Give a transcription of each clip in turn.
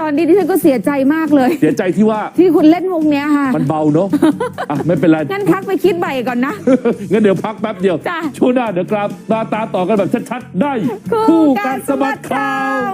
ตอนนี้ดิฉันก็เสียใจมากเลย เสียใจที่ว่าที่คุณเล่นวงเนี้ยค่ะ มันเบาเนาะไม่เป็นไร งั้นพักไปคิดใหม่ก่อนนะ งั้นเดี๋ยวพักแป๊บเดียวช่วงหน้าเดี๋ยวกลับตาตาต่อกันแบบชัดๆได้ คู่กันสะบัดข่าว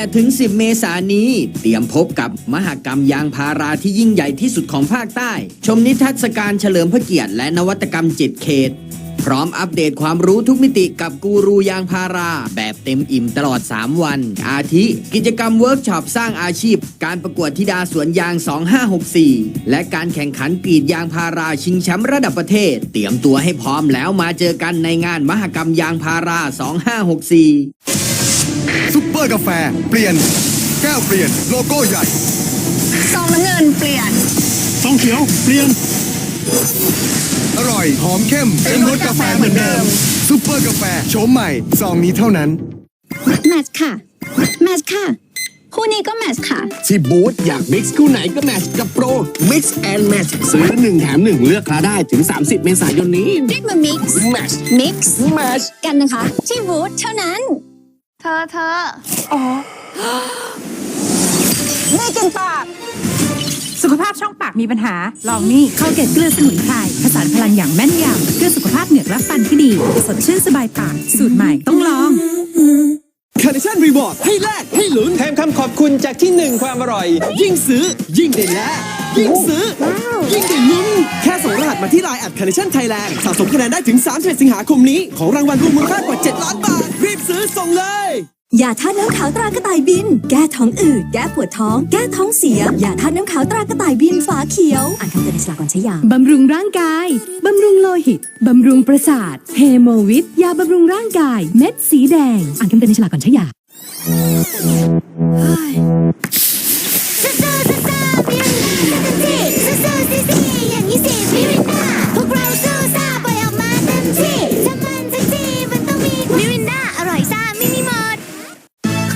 8-10 เมษายนนี้ เตรียมพบกับมหกรรมยางพาราที่ยิ่งใหญ่ที่สุดของภาคใต้ ชมนิทรรศการเฉลิมพระเกียรติและนวัตกรรมจิตเขต พร้อมอัปเดตความรู้ทุกมิติกับกูรูยางพารา แบบเต็มอิ่มตลอด 3 วัน อาทิ กิจกรรมเวิร์กช็อปสร้างอาชีพ การประกวดธิดาสวนยาง 2564 และการแข่งขันกรีดยางพาราชิงแชมป์ระดับประเทศ เตรียมตัวให้พร้อมแล้วมาเจอกันในงานมหกรรมยางพารา 2564 ซุปเปอร์กาแฟ เปลี่ยน แก้วเปลี่ยน โลโก้ใหญ่ ซองน้ำเงินเปลี่ยน ซองเขียว เปลี่ยน อร่อย หอมเข้มเต็มรสกาแฟเหมือนเดิม ซุปเปอร์กาแฟโฉมใหม่ ซองนี้เท่านั้น แมทช์ค่ะ แมทช์ค่ะ คู่นี้ก็แมทช์ค่ะ ที่บูธอยากมิกซ์คู่ไหนก็แมทช์กับโปร Mix and Match ซื้อหนึ่งแถมหนึ่งเลือกคาได้ถึง 30 เมษายนนี้ เรียกมา mix Match mix Match กันนะคะ ที่บูธเท่านั้น เธอเธอไม่กินปาก สุขภาพช่องปากมีปัญหา ลองนี่เข้าเกตเกลือสมุนไพรผสานพลังอย่างแม่นยำเพื่อสุขภาพเหงือกและฟันที่ดี สดชื่นสบายปาก สูตรใหม่ต้องลองคาร์เนชั่นรีวอร์ดให้แลกให้ลุ้นแถมคำขอบคุณจากที่หนึ่งความอร่อย ยิ่งซื้อ ยิ่งได้แลกยิ่งซื้อ ยิ่งได้ลุ้นแค่ ส่งรหัสมาที่ไลน์แอดคาร์เนชั่นไทยแลนด์สะสมคะแนนได้ถึง3สิงหาคมนี้ ของรางวัลรวมมูลค่ากว่า 7 ล้านบาท รีบซื้อส่งเลยยาธาตุน้ำขาวตรากระต่ายบิน แก้ท้องอืด แก้ปวดท้อง แก้ท้องเสีย ยาธาตุน้ำขาวตรากระต่ายบินฝาเขียว อ่านคำเตือนในฉลากก่อนใช้ยา บำรุงร่างกาย บำรุงโลหิต บำรุงประสาท เฮโมวิต ยาบำรุงร่างกาย เม็ดสีแดง อ่านคำเตือนในฉลากก่อนใช้ยา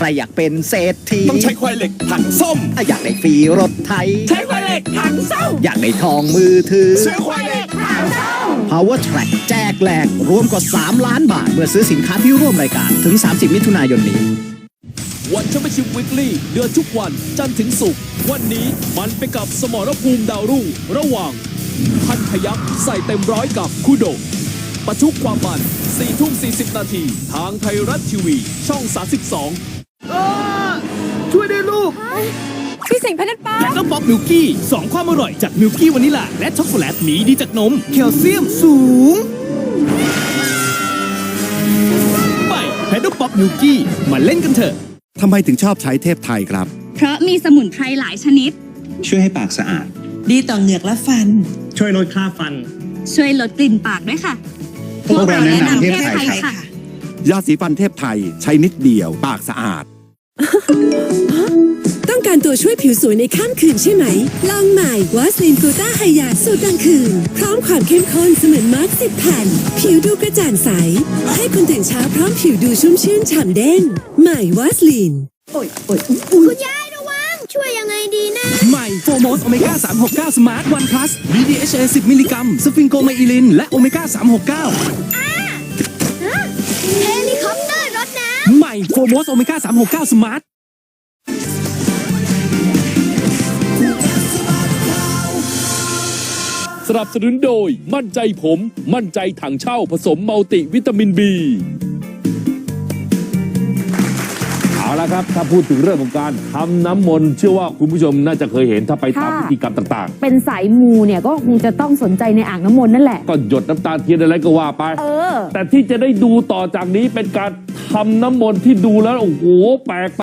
รอยากเป็นเศรษฐีต้องใช้ควายเหล็กถังส้ม อยากได้ฟรีรถไทย ใช้ควายเหล็กถังส้ม อยากได้ทองมือถือ ซื้อควายเหล็กถังส้ม Power Track แจกแหลกรวมกว่า 3 ล้านบาท เมื่อซื้อสินค้าที่ร่วมรายการถึง 30 มิถุนายนนี้ วันแชมเปี้ยนชิพวีคลี่เดือนทุกวันจันทร์ถึงศุกร์วันนี้มันไปกับสมรภูมิดาวรุ่งระหว่าง พันพยักใส่เต็มร้อยกับคูโดะประชุกความมัน4ทุ่ม40 นาที ทางไทยรัฐทีวี ช่อง 32 ช่วยด้วยลูกพี่สิงห์พนันปาและต้องป๊อกมิลกี้สองความอร่อยจากมิลกี้วานิลาและช็อกโกแลตหนีดีจากนมแคลเซียมสูง ไปแพดป๊อกมิลกี้มาเล่นกันเถอะ ทำไมถึงชอบใช้เทพไทยครับ เพราะมีสมุนไพรหลายชนิด ช่วยให้ปากสะอาด ดีต่อเหงือกและฟัน ช่วยลดค่าฟัน ช่วยลดกลิ่นปากด้วยค่ะ พวกเราแนะนำเทพไทยค่ะ ยาสีฟันเทพไทยใช้นิดเดียว ปากสะอาด ต้องการตัวช่วยผิวสวยในข้ามคืนใช่ไหม ลองใหม่วาสลินกูต้าไฮยาสูตรกลางคืน พร้อมความเข้มข้นเสมือนมาร์กสิบแผ่น ผิวดูกระจ่างใส ให้คุณตื่นเช้าพร้อมผิวดูชุ่มชื่นฉ่ำเด้งใหม่วาสลินคุณยายระวัง ช่วยยังไงดีนะ ใหม่โฟโมสโอเมก้า369 สมาร์ทวันพลัส BDHA 10 มิลลิกรัม สฟิงโกไมอิลิน และโอเมก้า 369 โฟโมสโอเมก้า369 สมาร์ทสนับสนุนโดยมั่นใจผม มั่นใจถังเช่าผสมมัลติวิตามินบี เอาละครับ ถ้าพูดถึงเรื่องของการทำน้ำมนต์เชื่อว่าคุณผู้ชมน่าจะเคยเห็นถ้าไปตามค่ะพิธีกรรมต่างเป็นสายมูเนี่ยก็คงจะต้องสนใจในอ่างน้ำมนต์นั่นแหละๆก็หยดน้ำตาเทียนอะไรก็ว่าไปเออแต่ที่จะได้ดูต่อจากนี้เป็นการทำน้ำมนต์ที่ดูแล้วโอ้โหแปลก